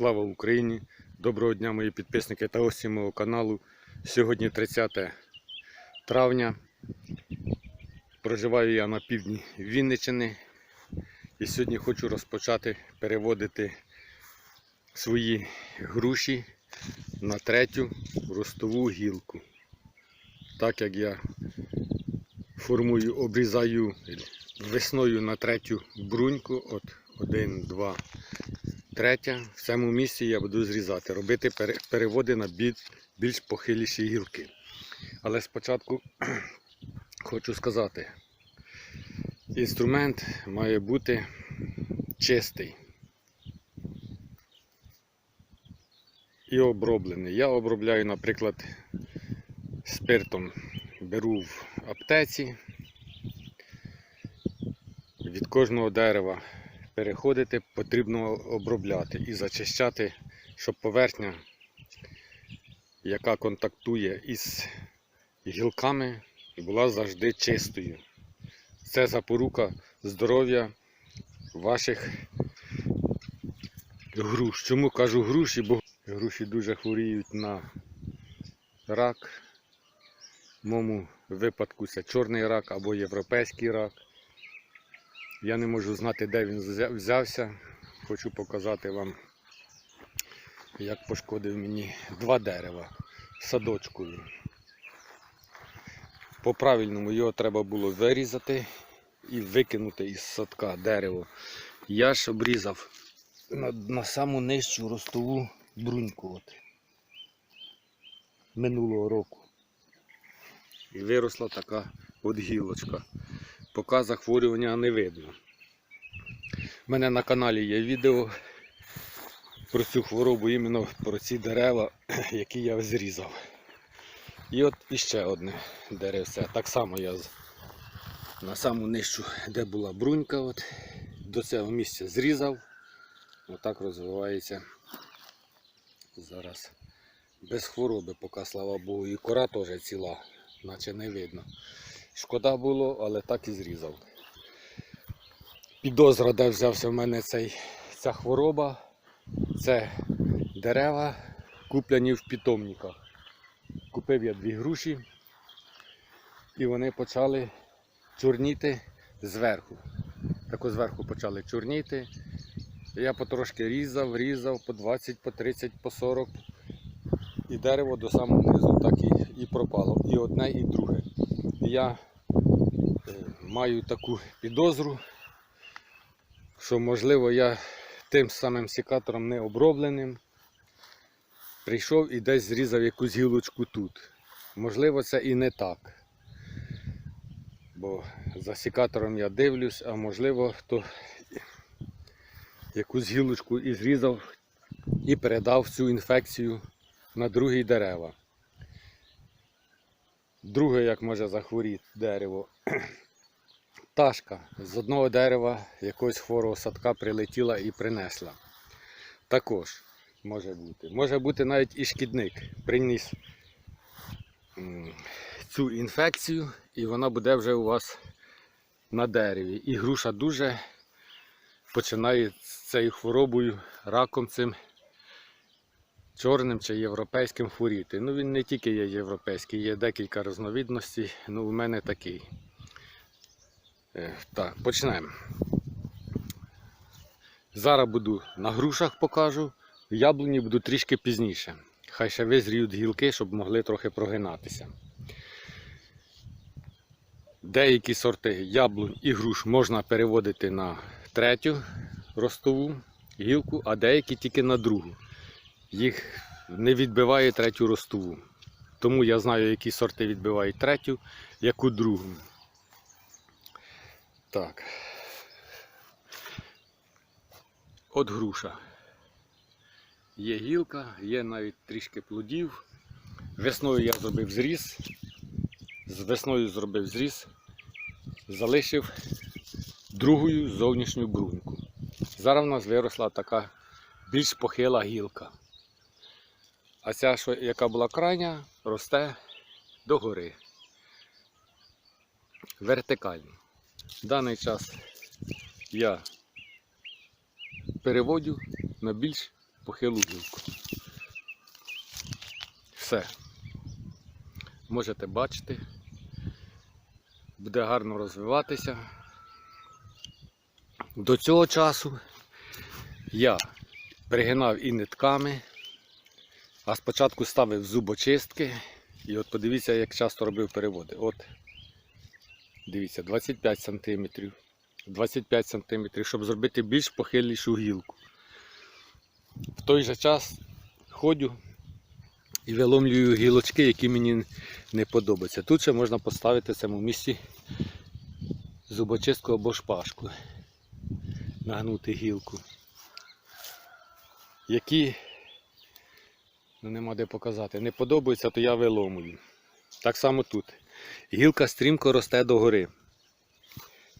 Слава Україні! Доброго дня, мої підписники та гості мого каналу. Сьогодні 30 травня. Проживаю я на півдні Вінниччини. І сьогодні хочу розпочати переводити свої груші на третю ростову гілку. Так як я формую, обрізаю весною на третю бруньку, от один, два, третя. В цьому місці я буду зрізати, робити переводи на більш похиліші гілки. Але спочатку хочу сказати, інструмент має бути чистий і оброблений. Я обробляю, наприклад, спиртом беру в аптеці. Від кожного дерева переходити потрібно обробляти і зачищати, щоб поверхня, яка контактує із гілками, була завжди чистою. Це запорука здоров'я ваших груш. Чому кажу груші? Бо груші дуже хворіють на рак. В моєму випадку це чорний рак або європейський рак. Я не можу знати, де він взявся. Хочу показати вам, як пошкодив мені два дерева садочкові. По-правильному його треба було вирізати і викинути із садка дерево. Я ж обрізав на, на саму нижчу ростову бруньку от, минулого року. І виросла така от гілочка. Поки захворювання не видно. У мене на каналі є відео про цю хворобу, іменно про ці дерева, які я зрізав. І от іще одне деревце. Так само я на саму нижчу, де була брунька, от, до цього місця зрізав. Отак розвивається зараз без хвороби, поки слава Богу, і кора теж ціла, наче не видно. Шкода було, але так і зрізав. Підозра, де взявся в мене цей, ця хвороба, це дерева, куплені в питомниках. Купив я дві груші і вони почали чорніти зверху. Так зверху почали чорніти. Я потрошки різав, різав по 20, по 30, по 40. І дерево до самого низу так і, і пропало. І одне, і друге. Я маю таку підозру, що можливо я тим самим секатором не обробленим прийшов і десь зрізав якусь гілочку тут. Можливо, це і не так. Бо за секатором я дивлюсь, а можливо, хто якусь гілочку і зрізав і передав цю інфекцію на другі дерева. Друге, як може захворіти дерево. Пташка з одного дерева якогось хворого садка прилетіла і принесла. Також може бути. Може бути навіть і шкідник приніс цю інфекцію, і вона буде вже у вас на дереві. І груша дуже починає з цією хворобою, раком цим чорним чи європейським хворіти. Ну він не тільки є європейський, є декілька різновидностей, ну у мене такий. Е, Так, почнемо. Зараз буду на грушах покажу, яблуні буду трішки пізніше. Хай ще визріють гілки, щоб могли трохи прогинатися. Деякі сорти яблунь і груш можна переводити на третю ростову гілку, а деякі тільки на другу. Їх не відбиває третю ростову. Тому я знаю, які сорти відбивають третю, яку другу. Так. От груша. Є гілка, є навіть трішки плодів. Весною я зробив зріз. З весною зробив зріз, залишив другою зовнішню бруньку. Зараз в нас виросла така більш похила гілка. А ця, що, яка була крайня, росте догори. Вертикально. В даний час я переводю на більш похилу гілку. Все. Можете бачити. Буде гарно розвиватися. До цього часу я пригинав і нитками, а спочатку ставив зубочистки. І от подивіться, як часто робив переводи. От, дивіться, 25 см. 25 см, щоб зробити більш похилішу гілку. В той же час ходю і виломлюю гілочки, які мені не подобаються. Тут ще можна поставити в цьому місці зубочистку або шпажку, нагнути гілку. Які, ну нема де показати, не подобаються, то я виломую. Так само тут. Гілка стрімко росте догори.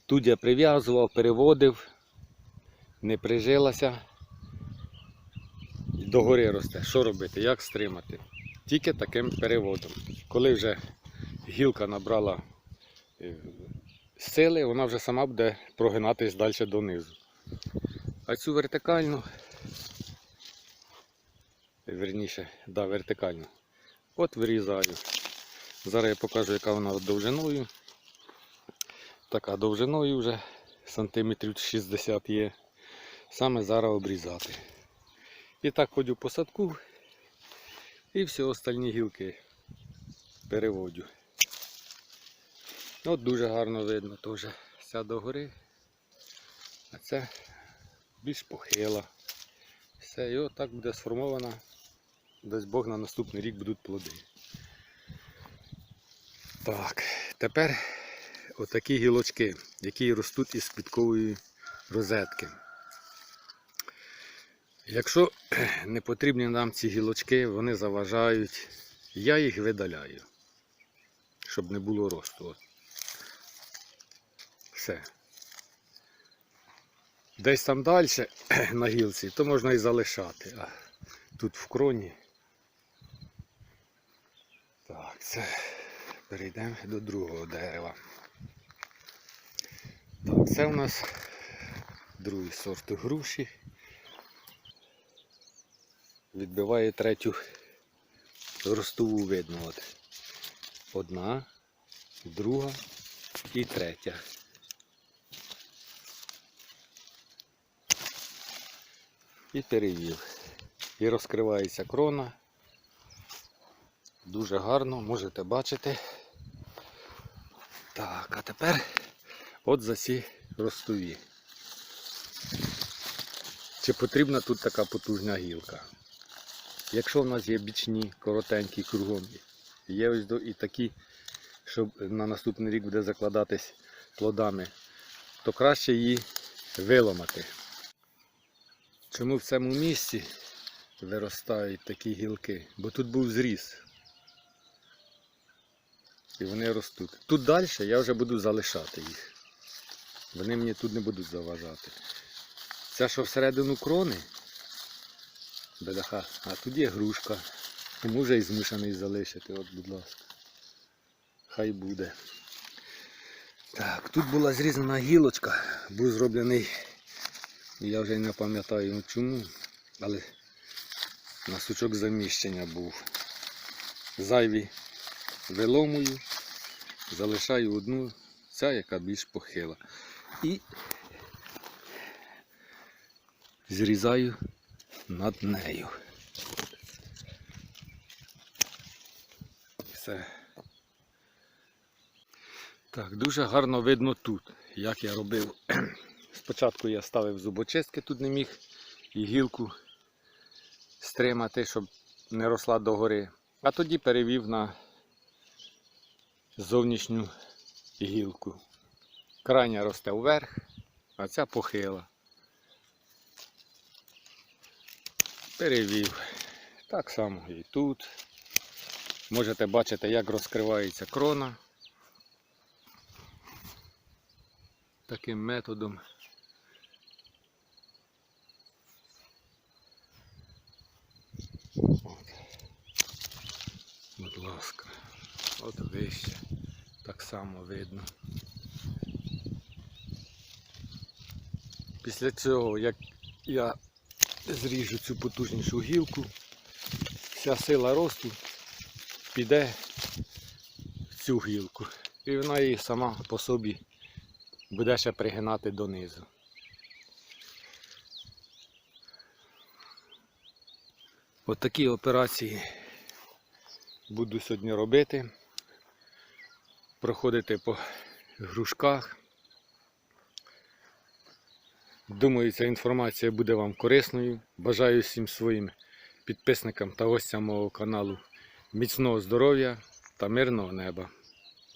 Тут я прив'язував, переводив, не прижилася. Догори росте. Що робити? Як стримати? Тільки таким переводом. Коли вже гілка набрала е, сили, вона вже сама буде прогинатись далі донизу. А цю вертикальну, верніше, да, вертикальну, от вирізаю. Зараз я покажу, яка вона довжиною. Така довжиною вже сантиметрів 60 є. Саме зараз обрізати. І так ходю по садку і всі остальні гілки переводю. От дуже гарно видно теж ця догори, а це більш похила. Все, і отак буде сформована. Дасть Бог на наступний рік будуть плоди. Так, тепер отакі гілочки, які ростуть із квіткової розетки. Якщо не потрібні нам ці гілочки, вони заважають, я їх видаляю, щоб не було росту. Все. Десь там далі на гілці, то можна і залишати. А тут в кроні. Так, це перейдемо до другого дерева. Так, це у нас другий сорт груші. Відбиває третю ростову видно. От. Одна, друга і третя. І перевів. І розкривається крона. Дуже гарно, можете бачити. Так, а тепер от за ці ростові. Чи потрібна тут така потужна гілка? Якщо в нас є бічні, коротенькі кругом, є ось і такі, що на наступний рік буде закладатись плодами, то краще її виламати. Чому в цьому місці виростають такі гілки? Бо тут був зріз. І вони ростуть. Тут далі я вже буду залишати їх. Вони мені тут не будуть заважати. Це що всередину крони, бедаха, а тут є грушка. Тому вже і змушений залишити, от, будь ласка. Хай буде. Так, тут була зрізана гілочка, був зроблений, я вже не пам'ятаю чому, але на сучок заміщення був. Зайві виломую, залишаю одну, ця, яка більш похила. І зрізаю над нею. Все. Так, дуже гарно видно тут, як я робив. Спочатку я ставив зубочистки, тут не міг і гілку стримати, щоб не росла догори. А тоді перевів на зовнішню гілку. Крайня росте вверх, а ця похила. Перевів. Так само і тут. Можете бачити, як розкривається крона. Таким методом. От. Будь ласка. От вище. Так само видно. Після цього, як я зріжу цю потужнішу гілку. Вся сила росту піде в цю гілку. І вона її сама по собі буде ще пригинати донизу. От операції буду сьогодні робити. Проходити по грушках. Думаю, ця інформація буде вам корисною. Бажаю всім своїм підписникам та гостям мого каналу міцного здоров'я та мирного неба.